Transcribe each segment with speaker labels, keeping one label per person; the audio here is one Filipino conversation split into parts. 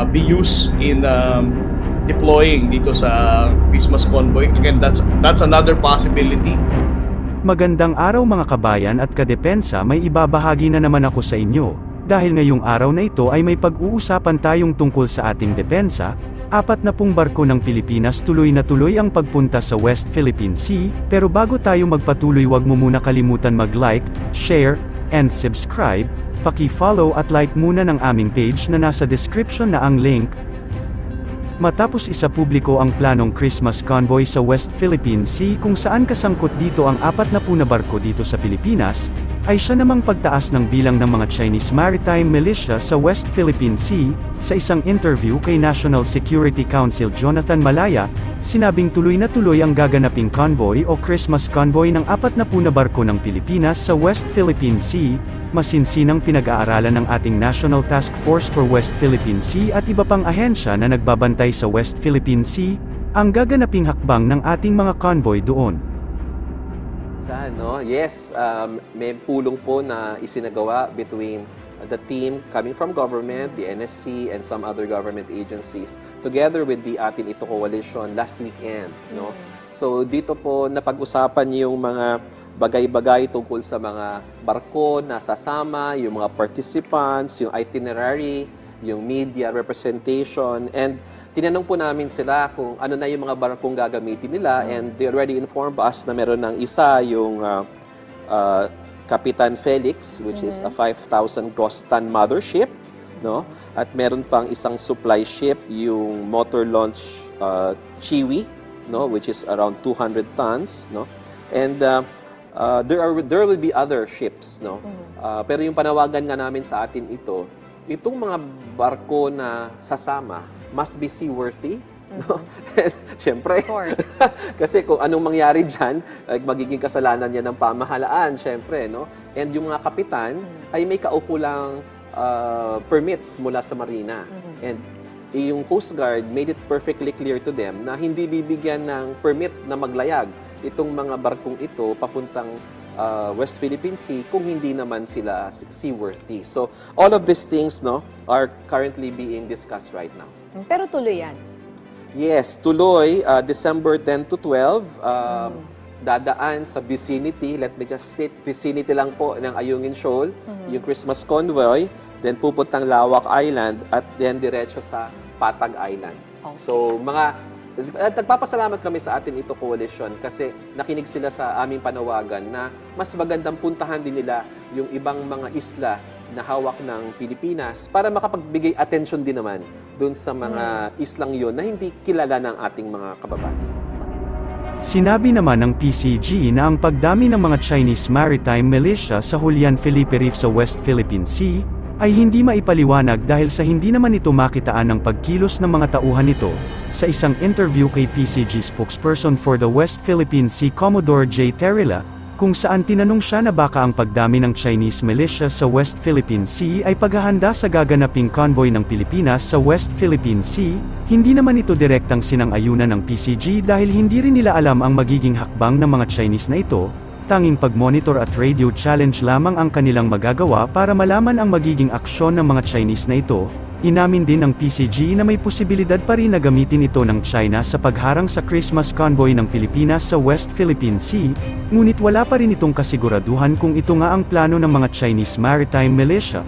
Speaker 1: uh, be used in um, deploying dito sa Christmas convoy. Again, that's that's another possibility.
Speaker 2: Magandang araw mga kabayan at kadepensa may ibabahagi na naman ako sa inyo. Dahil ngayong araw na ito ay may pag-uusapan tayong tungkol sa ating depensa, apat na pong barko ng Pilipinas tuloy na tuloy ang pagpunta sa West Philippine Sea, pero bago tayo magpatuloy wag mo muna kalimutan mag-like, share, and subscribe, paki-follow at like muna ng aming page na nasa description na ang link, Matapos isapubliko ang planong Christmas convoy sa West Philippine Sea kung saan kasangkot dito ang apat na puna barko dito sa Pilipinas, ay siya namang pagtaas ng bilang ng mga Chinese Maritime Militia sa West Philippine Sea, sa isang interview kay National Security Council Jonathan Malaya, sinabing tuloy na tuloy ang gaganaping convoy o Christmas convoy ng apat na puna barko ng Pilipinas sa West Philippine Sea, masinsinang pinag-aaralan ng ating National Task Force for West Philippine Sea at iba pang ahensya na nagbabantay sa West Philippine Sea, ang gaganaping hakbang ng ating mga convoy doon.
Speaker 3: Ano, yes, um, may pulong po na isinagawa between the team coming from government, the NSC, and some other government agencies, together with the Atin Ito Coalition last weekend. No? So dito po napag-usapan yung mga bagay-bagay tungkol sa mga barko na sasama, yung mga participants, yung itinerary, yung media representation, and tinanong po namin sila kung ano na yung mga barkong gagamitin nila and they already informed us na meron ng isa yung uh, uh, Kapitan Felix which is a 5,000 gross ton mothership no? At meron pang isang supply ship yung motor launch uh, Chiwi no? Which is around 200 tons no? And uh, uh, there are there will be other ships no? Uh, pero yung panawagan nga namin sa atin ito itong mga barko na sasama must be seaworthy. No? Siyempre.
Speaker 4: Of course.
Speaker 3: kasi kung anong mangyari dyan, like, magiging kasalanan yan ng pamahalaan, siyempre. No? And yung mga kapitan ay may kaukulang uh, permits mula sa marina. And yung Coast Guard made it perfectly clear to them na hindi bibigyan ng permit na maglayag itong mga barkong ito papuntang uh, West Philippine Sea kung hindi naman sila seaworthy. So all of these things no are currently being discussed right now.
Speaker 4: Pero tuloy yan.
Speaker 3: Yes, tuloy uh, December 10 to 12 um, dadaan sa vicinity, let me just state vicinity lang po ng Ayungin Shoal, yung Christmas convoy, then pupuntang Lawak Island at then diretso sa Patag Island.
Speaker 4: Okay.
Speaker 3: So mga at nagpapasalamat kami sa atin ito coalition kasi nakinig sila sa aming panawagan na mas magandang puntahan din nila yung ibang mga isla na hawak ng Pilipinas para makapagbigay attention din naman doon sa mga islang yon na hindi kilala ng ating mga kababayan.
Speaker 2: Sinabi naman ng PCG na ang pagdami ng mga Chinese Maritime Militia sa Julian Felipe Reef sa West Philippine Sea, ay hindi maipaliwanag dahil sa hindi naman ito makitaan ng pagkilos ng mga tauhan nito. Sa isang interview kay PCG spokesperson for the West Philippine Sea Commodore J. Terila, kung saan tinanong siya na baka ang pagdami ng Chinese militia sa West Philippine Sea ay paghahanda sa gaganaping convoy ng Pilipinas sa West Philippine Sea, hindi naman ito direktang sinang-ayunan ng PCG dahil hindi rin nila alam ang magiging hakbang ng mga Chinese na ito, tanging pag-monitor at radio challenge lamang ang kanilang magagawa para malaman ang magiging aksyon ng mga Chinese na ito, Inamin din ng PCG na may posibilidad pa rin na gamitin ito ng China sa pagharang sa Christmas convoy ng Pilipinas sa West Philippine Sea, ngunit wala pa rin itong kasiguraduhan kung ito nga ang plano ng mga Chinese Maritime Militia.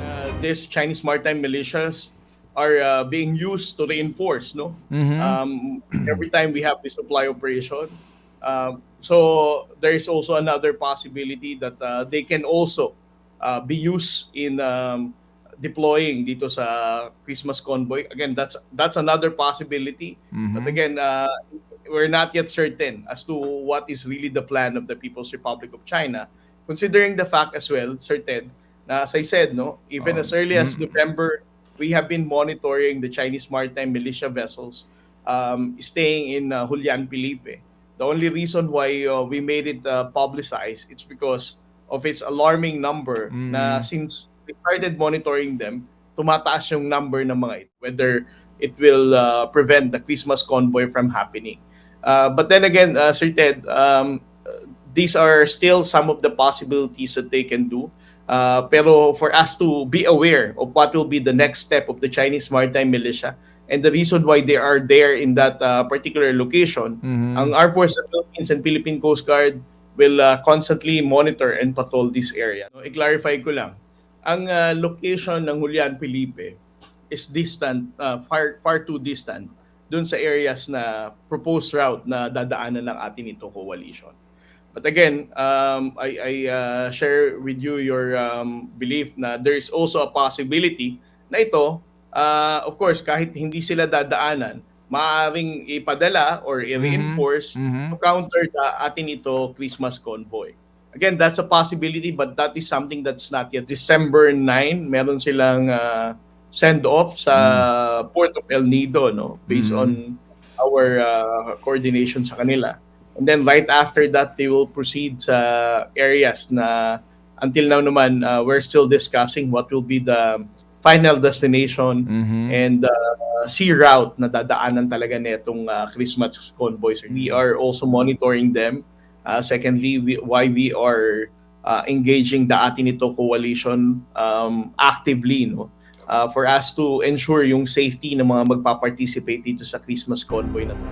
Speaker 1: Uh, these Chinese maritime militias are uh, being used to reinforce, no? Um, every time we have the supply operation. Um, so there is also another possibility that uh, they can also uh, be used in um, deploying dito sa Christmas convoy. Again, that's that's another possibility. But again, uh, we're not yet certain as to what is really the plan of the People's Republic of China, considering the fact as well, Sir Ted, na as I said, no, even as early as November, we have been monitoring the Chinese maritime militia vessels um, staying in uh, Julian Felipe. The only reason why uh, we made it uh, publicized, it's because of its alarming number na since we started monitoring them, tumataas yung number ng mga ito, whether it will uh, prevent the Christmas convoy from happening. Uh, but then again, uh, Sir Ted, um, these are still some of the possibilities that they can do. Uh, pero for us to be aware of what will be the next step of the Chinese Maritime Militia and the reason why they are there in that uh, particular location, ang Armed Forces of Philippines and Philippine Coast Guard will uh, constantly monitor and patrol this area. No, i-clarify ko lang, ang uh, location ng Julian Felipe is distant, uh, far, far too distant dun sa areas na proposed route na dadaanan ng atin ito coalition. But again, um, I, I uh, share with you your um, belief na there is also a possibility na ito, uh, of course, kahit hindi sila dadaanan, maaaring ipadala or i-reinforce
Speaker 4: Mhm.
Speaker 1: to counter the atin ito Christmas convoy. Again, that's a possibility but that is something that's not yet. December 9, meron silang uh, send-off sa Port of El Nido no based
Speaker 4: Mhm.
Speaker 1: on our uh, coordination sa kanila. And then right after that they will proceed sa areas na until now naman uh, we're still discussing what will be the final destination
Speaker 4: Mhm.
Speaker 1: and uh, sea route na dadaanan talaga netong uh, Christmas convoys. We are also monitoring them. Uh, secondly, we, why we are uh, engaging the Atinito Coalition um, actively no uh, for us to ensure yung safety ng mga magpa-participate dito sa Christmas convoy na to.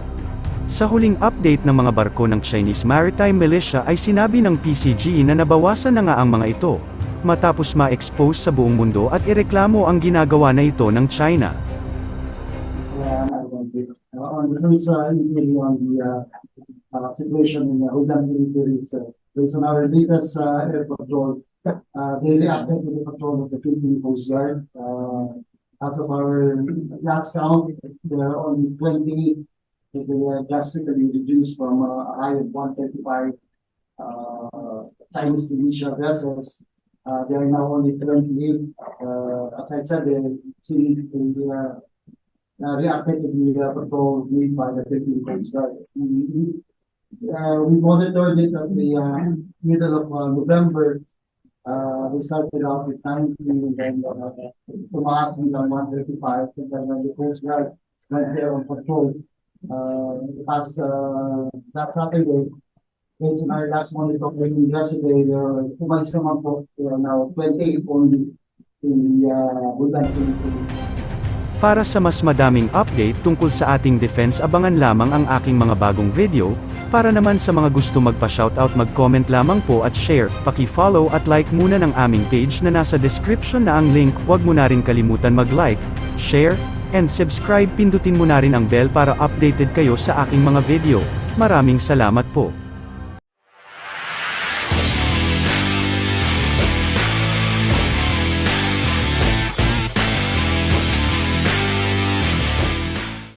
Speaker 2: Sa huling update ng mga barko ng Chinese Maritime Militia ay sinabi ng PCG na nabawasan na nga ang mga ito, matapos ma-expose sa buong mundo at ireklamo ang ginagawa na ito ng China.
Speaker 5: uh, on the uh, uh, situation the Ulan military. Uh, air patrol, uh, they reacted to the patrol of the Philippine Coast Guard. Uh, as of our last count, there are only 28 that they are drastically reduced from uh, a high of 135 uh, Chinese militia vessels. Uh, there are now only 28. Uh, as I said, they, they, uh, uh, reacted to the uh, patrol made by the. We, we- uh, we monitored it at the uh, middle of uh, November. Uh, we started out with 19 and then uh, tumaas hanggang 135 and then uh, the Coast Guard went there on patrol. Uh, last, uh, Saturday, based on our last monitoring yesterday, there were tumaas naman po, there are now 28 only in the uh, Philippines.
Speaker 2: Para sa mas madaming update tungkol sa ating defense abangan lamang ang aking mga bagong video, para naman sa mga gusto magpa-shoutout mag-comment lamang po at share, paki-follow at like muna ng aming page na nasa description na ang link, huwag mo na rin kalimutan mag-like, share, and subscribe pindutin mo na rin ang bell para updated kayo sa aking mga video. Maraming salamat po.